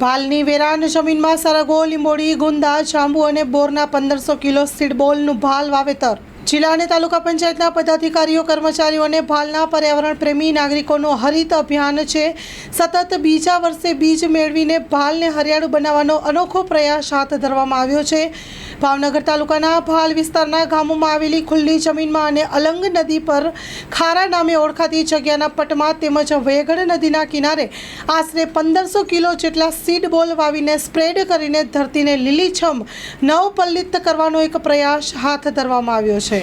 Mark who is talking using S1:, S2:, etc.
S1: ભાલની વેરાન જમીનમાં સરગો લીંબોડી ગુંદા, જાંબુ અને બોરના પંદરસો કિલો સીડબોલનું ભાલ વાવેતર. જિલ્લા અને તાલુકા પંચાયતના પદાધિકારીઓ, કર્મચારીઓ અને ભાલના પર્યાવરણ પ્રેમી નાગરિકોનું હરિત અભિયાન છે. સતત બીજા વર્ષે બીજ મેળવીને ભાલને હરિયાળું બનાવવાનો અનોખો પ્રયાસ હાથ ધરવામાં આવ્યો છે. ભાવનગર તાલુકાના ભાલ વિસ્તારના ગામોમાં આવેલી ખુલ્લી જમીનમાં અને અલંગ નદી પર ખારા નામે ઓળખાતી જગ્યાના પટમાં તેમજ વેગડ નદીના કિનારે આશરે પંદરસો કિલો જેટલા સીડ બોલ વાવીને સ્પ્રેડ કરીને ધરતીને લીલીછમ નવપલ્લિત કરવાનો એક પ્રયાસ હાથ ધરવામાં આવ્યો છે.